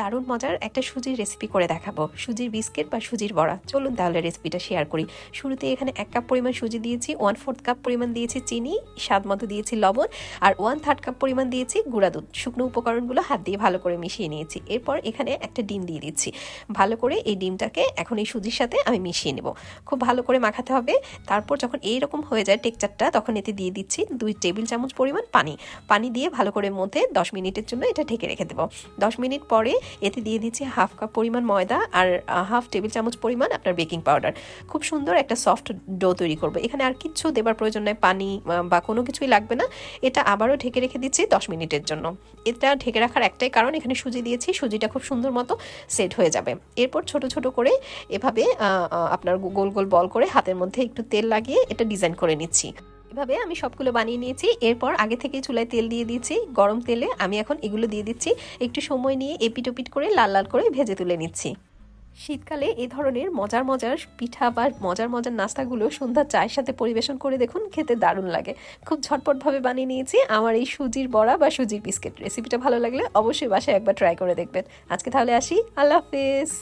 দারুণ মজার একটা সুজির রেসিপি করে দেখাবো। সুজির বিস্কিট বা সুজির বড়া, চলুন তাহলে রেসিপিটা শেয়ার করি। শুরুতে এখানে এক কাপ পরিমাণ সুজি দিয়েছি ওয়ান ফোর্থ কাপ পরিমাণ দিয়েছি চিনি, স্বাদ মতো দিয়েছি লবণ, আর ওয়ান থার্ড কাপ পরিমাণ দিয়েছি গুঁড়া দুধ। শুকনো উপকরণগুলো হাত দিয়ে ভালো করে মিশিয়ে নিয়েছি। এরপর এখানে একটা ডিম দিয়ে দিচ্ছি। ভালো করে এই ডিমটাকে এখন এই সুজির সাথে আমি মিশিয়ে নেব। খুব ভালো করে মাখাতে হবে। তারপর যখন এইরকম হয়ে যায় টেক্সচারটা তখন এতে দিয়ে দিচ্ছি দুই টেবিল চামচ পরিমাণ পানি। পানি দিয়ে ভালো করে মধ্যে দশ মিনিটের জন্য এটা ঢেকে রেখে দেবো। দশ মিনিট পরে এতে দিয়ে দিচ্ছি হাফ কাপ পরিমাণ ময়দা আর হাফ টেবিল চামচ পরিমাণ আপনার বেকিং পাউডার। খুব সুন্দর একটা সফট ডো তৈরি করব। এখানে আর কিচ্ছু দেবার প্রয়োজন নয় পানি বা কোনো কিছুই লাগবে না। এটা আবারও ঢেকে রেখে দিচ্ছি দশ মিনিটের জন্য। এটা ঢেকে রাখার একটাই কারণ, এখানে সুজি দিয়েছি, সুজিটা খুব সুন্দর মতো সেট হয়ে যাবে। এরপর ছোট ছোট করে এভাবে আপনার গোল গোল বল করে হাতের মধ্যে একটু তেল লাগিয়ে এটা ডিজাইন করে নিচ্ছি। এভাবে আমি সবগুলো বানিয়ে নিয়েছি। এরপর আগে থেকে চুলায় তেল দিয়ে দিয়েছি। গরম তেলে আমি এখন এগুলো দিয়ে দিচ্ছি। একটু সময় নিয়ে এপিট ওপিট করে লাল লাল করে ভেজে তুলে নিচ্ছি। শীতকালে এ ধরনের মজার মজার পিঠা বা মজার মজার নাস্তাগুলো সন্ধ্যা চায়ের সাথে পরিবেশন করে দেখুন, খেতে দারুণ লাগে। খুব ঝটপটভাবে বানিয়ে নিয়েছি। আমার এই সুজির বড়া বা সুজির বিস্কিট। রেসিপিটা ভালো লাগলে অবশ্যই বাসায় একবার ট্রাই করে দেখবেন। আজকে তাহলে আসি। আল্লাহ হাফিজ।